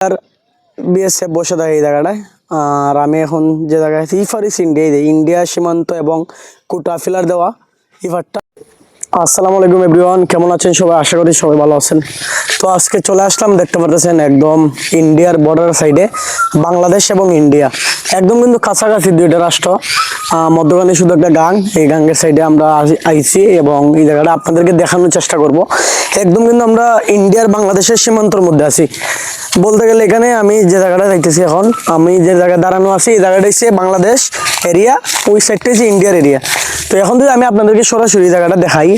আর BSA বসে থাকে এই জায়গাটায়। আর আমি এখন যে জায়গায় আছি ইফারিস ইন্ডিয়া ইন্ডিয়া সীমান্ত এবং কোটা ফিলার দেওয়া ইফারটা আসসালামু আলাইকুম এভরিওয়ান, কেমন আছেন সবাই? আশা করি সবাই ভালো আছেন। তো আজকে চলে আসলাম, দেখতে পারতেছেন একদম ইন্ডিয়ার বর্ডার সাইডে বাংলাদেশ এবং ইন্ডিয়া। একদম কিন্তু কাছাকাছি দুইটা রাষ্ট্র। মধ্যখানে শুধু একটা গাং এই গাঙ্গের সাইডে আমরা আই- আইছি এবং এই জায়গাটা আপনাদেরকে দেখানোর চেষ্টা করব। একদম কিন্তু আমরা ইন্ডিয়ার বাংলাদেশের সীমান্তর মধ্যে আছি। বলতে গেলে এখানে আমি যে জায়গাটা যাইতেছি এখন, আমি যে জায়গায় দাঁড়ানো আছি, এই জায়গাটা হচ্ছে বাংলাদেশ এরিয়া ওই সাইডটা হচ্ছে ইন্ডিয়ার এরিয়া তো এখন যদি আমি আপনাদেরকে সরাসরি জায়গাটা দেখাই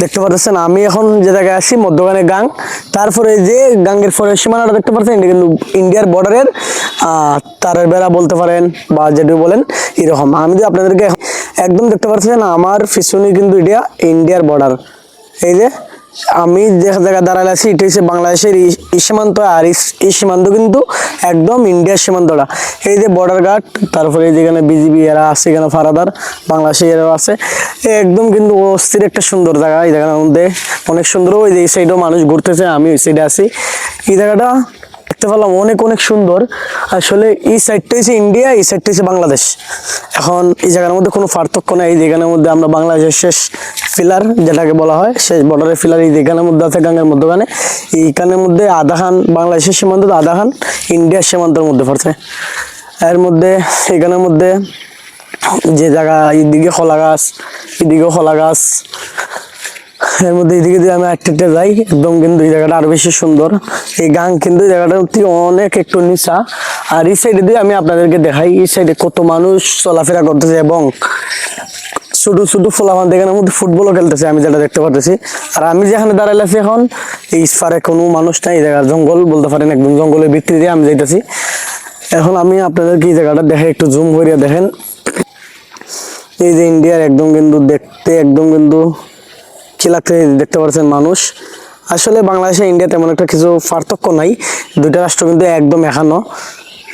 দেখতে পাচ্ছেন আমি এখন যে জায়গায় আছি মধ্যখানে গাং। তারপরে যে গাঙ্গের পরে সীমানাটা দেখতে পাচ্ছেন এটা কিন্তু ইন্ডিয়ার বর্ডারের তারের বেড়া বলতে পারেন বা যেটু বলেন, এরকম। আমি যদি আপনাদেরকে একদম দেখতে পাচ্ছেন আমার পিছনে কিন্তু এটা ইন্ডিয়ার বর্ডার এই যে আমি যে জায়গায় দাঁড়ালে আছি এটা হচ্ছে বাংলাদেশের সীমান্ত আর এই- সীমান্ত কিন্তু একদম ইন্ডিয়ার সীমান্তটা। এই যে বর্ডার গার্ড তারপরে যেখানে বিজিবি এরা আছে, এখানে ফারাদার, বাংলাদেশে এরাও আছে। একদম কিন্তু অস্থির একটা সুন্দর জায়গা, এই জায়গার মধ্যে অনেক সুন্দর। ওই যে এই সাইডেও মানুষ ঘুরতেছে, আমি ওই সাইডে আছি। এই জায়গাটা দেখতে পেলাম অনেক অনেক সুন্দর। আসলে এই সাইডটা হচ্ছে ইন্ডিয়া, এই সাইডটা হচ্ছে বাংলাদেশ। এখন এই জায়গার মধ্যে কোনো পার্থক্য নাই, এই জায়গার মধ্যে আমরা বাংলাদেশের শেষ ফিলার যেটাকে বলা হয় শেষ বর্ডারের ফিলার, এই যেখানের মধ্যে আছে গাঙ্গের মধ্যখানে এইখানের মধ্যে আধাখান বাংলাদেশের সীমান্ত আধাখান ইন্ডিয়ার সীমান্তের মধ্যে পড়ছে। এর মধ্যে এখানের মধ্যে যে জায়গা, এইদিকে কলা গাছ এদিকে কলা গাছ, এর মধ্যে এদিকে দিয়ে আমি একটা যাই, একদম কিন্তু এই জায়গাটা আরও বেশি সুন্দর। এই গাং কিন্তু এই জায়গাটার থেকে অনেক একটু নিচা। আর এই সাইডে দিয়ে আমি আপনাদেরকে দেখাই, এই সাইডে কত মানুষ চলাফেরা করতেছে এবং ছোট ছোট ফোলাফান দেখানোর মধ্যে ফুটবলও খেলতেছে, আমি যেটা দেখতে পারতেছি। আর আমি যেখানে দাঁড়াইলে আছি এখন, এই ইসফারে কোনো মানুষ নাই, এই জায়গার জঙ্গল, বলতে পারেন একদম জঙ্গলের ভিতরে দিয়ে আমি যাইতেছি। এখন আমি আপনাদেরকে এই জায়গাটা দেখে একটু জুম করিয়া দেখেন। এই যে ইন্ডিয়ার একদম কিন্তু দেখতে, একদম কিন্তু কি দেখতে পাচ্ছেন মানুষ। আসলে বাংলাদেশে ইন্ডিয়া তেমন একটা কিছু পার্থক্য নাই, দুইটা রাষ্ট্র কিন্তু একদম এখানো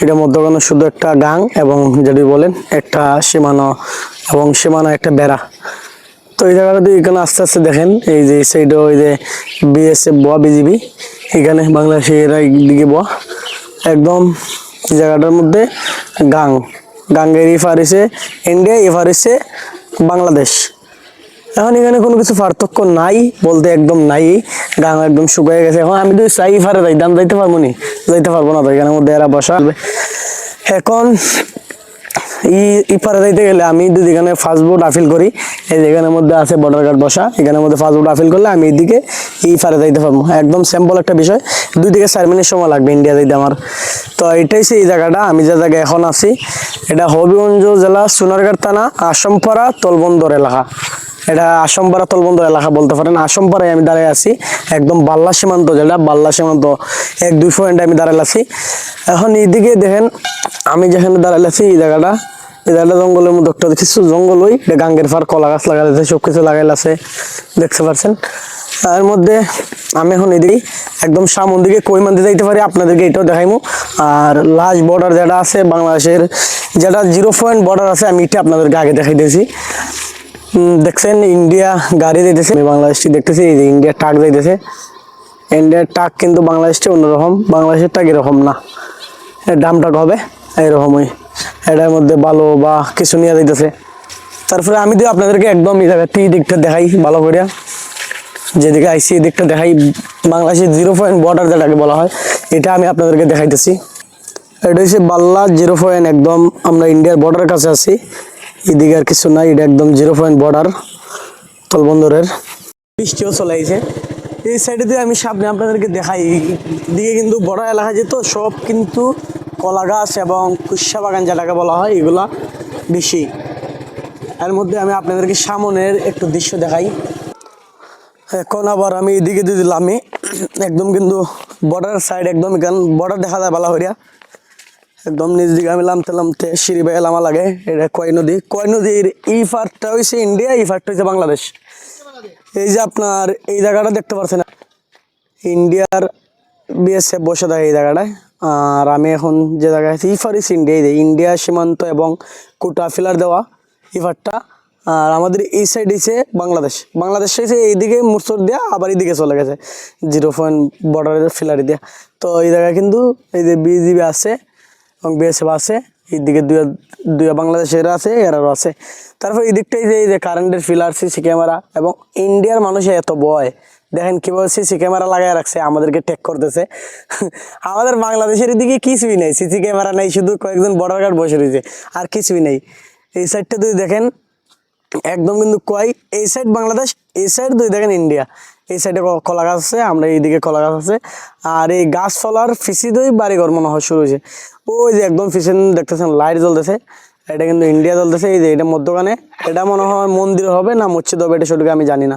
এটা মধ্যখানে শুধু একটা গাং এবং যদি বলেন একটা সীমানা এবং সীমানা একটা বেড়া। তো এই জায়গাটা এখানে আস্তে আস্তে দেখেন, এই যে সাইডে ওই যে বিএসএফ বোয়া বিজিবি এখানে বাংলাদেশে এরা দিকে বোয়া। একদম জায়গাটার মধ্যে গাং। গাঙ্গের ইফার এসে ইন্ডিয়া ইফার এসে বাংলাদেশ। এখন এখানে কোনো কিছু পার্থক্য নাই, বলতে একদম নাই। গাং একদম শুকিয়ে গেছে। এখন আমি যদি চাই ইফারে যাই, দাম যাইতে পারব নি? যাইতে পারব না তো এখানের মধ্যে এরা বসা। এখন ই ইপারে যাইতে গেলে আমি যদি এখানে ফাস্টফুড আফিল করি, এই এখানের মধ্যে আছে বর্ডার গার্ড বসা এখানের মধ্যে ফাস্টফুড আফিল করলে আমি এইদিকে এই যাইতে পারব। একদম স্যাম্পল একটা বিষয়। দুই থেকে চার মিনিট সময় লাগবে ইন্ডিয়া যাইতে আমার। তো এটাই সেই জায়গাটা, আমি যে জায়গায় এখন আছি, এটা হবিগঞ্জ জেলা সোনারগাঁর থানা, আসমপাড়া, তলবন্দর এলাকা। এটা আসমপাড়া তলবন্দর এলাকা বলতে পারেন। আসমপাড়ায় আমি দাঁড়িয়ে আছি, একদম বাল্লা সীমান্ত, যেটা বাল্লা সীমান্ত, এক, দুই পয়েন্টে আমি দাঁড়ালে আছি। এখন এইদিকে দেখেন, আমি যেখানে দাঁড়ালে আছি, এই জায়গাটা এই জায়গাটা জঙ্গলের মধ্যে একটা কিছু জঙ্গল ওই গাঙ্গের ফার কলা গাছ লাগাই আছে সব কিছু লাগাইল আছে, দেখতে পাচ্ছেন তার মধ্যে আমি এখন এদিকে একদম সামন দিকে কৈমান্দি যাইতে পারি, আপনাদেরকে এটাও দেখাইমু। আর লাস্ট বর্ডার যেটা আছে, বাংলাদেশের যেটা জিরো পয়েন্ট বর্ডার আছে, আমি এটা আপনাদেরকে আগে দেখাই দিয়েছি দেখছেন ইন্ডিয়া গাড়ি যাইতেছে বাংলাদেশটি দেখতেছি, এই ট্রাক যাইতেছে ইন্ডিয়ার ট্রাক কিন্তু বাংলাদেশটি অন্যরকম। বাংলাদেশের ট্রাক এরকম না। এর দামটা হবে? এরকমই। এটার মধ্যে ভালো বা কিছু নিয়ে যাইতেছে। তারপরে আমি তো আপনাদেরকে একদম এই দিকটা দেখাই ভালো করে। যেদিকে আইসি দিকটা দেখাই। বাংলাদেশের জিরো পয়েন্ট বর্ডার যেটাকে বলা হয়, এটা আমি আপনাদেরকে দেখাইতেছি। এটা হচ্ছে বাল্লা জিরো পয়েন্ট একদম, আমরা ইন্ডিয়ার বর্ডারের কাছে আছি। এদিকে আর কিছু নাই, এটা একদম জিরো পয়েন্ট বর্ডার তলবন্দরের। বৃষ্টিও চলে আইছে এই সাইডে দিয়ে আমি সামনে আপনাদেরকে দেখাই দিকে কিন্তু বড় এলাকা যেত সব কিন্তু কলা গাছ এবং কুসা বাগান যেটাকে বলা হয়, এগুলা বেশি। এর মধ্যে আমি আপনাদেরকে সামনের একটু দৃশ্য দেখাই। এখন আবার আমি এদিকে দিয়ে দিলাম একদম কিন্তু বর্ডার সাইড একদম বর্ডার দেখা যায় ভালো হইয়া একদম নিজ দিকে আমি লামতে লামতে সিঁড়ি বেয়ে লামা লাগে। এটা কয় নদী? কয় নদীর এই পার্টটা হয়েছে ইন্ডিয়া, এই পার্টটা হয়েছে বাংলাদেশ। এই যে আপনার এই জায়গাটা দেখতে পাচ্ছেন ইন্ডিয়ার বিএসএফ বসে থাকে এই জায়গাটায় আর আমি এখন যে জায়গায় আছি ইফার ইস ইন্ডিয়া। এই ইন্ডিয়া সীমান্ত এবং কোটা ফিলার দেওয়া ইফারটা আর আমাদের এই সাইড এসে বাংলাদেশ। বাংলাদেশ এসে এইদিকে মুরসর দিয়া, আবার এইদিকে চলে গেছে। জিরো পয়েন্ট বর্ডারের ফিলারি দিয়া। তো এই জায়গায় কিন্তু এই যে বিজিবি আছে এবং বিএসএফ আছে এইদিকে দুই দুই বাংলাদেশের আছে এরারও আছে। তারপর এই দিকটাই যে এই যে কারেন্টের ফিলার সিসি ক্যামেরা এবং ইন্ডিয়ার মানুষে এত বয় দেখেন কীভাবে সিসি ক্যামেরা লাগায় রাখছে, আমাদেরকে টেক করতেছে। আমাদের বাংলাদেশের দিকে কিছুই নেই সিসি ক্যামেরা নেই, শুধু কয়েকজন বর্ডার গার্ড বসে রয়েছে, আর কিছুই নেই। এই সাইডটা যদি দেখেন একদম কিন্তু কয়? এই সাইড বাংলাদেশ এই সাইড দুই দেখেন ইন্ডিয়া এই সাইডে কলা গাছ আছে, আমরা এইদিকে কলা গাছ আছে। আর এই গাছ ফলার ফিসি দই বাড়িঘর মনে হয় শুরু হয়েছে। ওই যে একদম ফিসেন দেখতেছেন, লাইট জ্বলতেছে। এটা কিন্তু ইন্ডিয়া জ্বলতেছে, এই যে এটা মধ্যখানে। এটা মনে হয় মন্দির হবে না মসজিদ হবে, এটা সেটুকু আমি জানি না।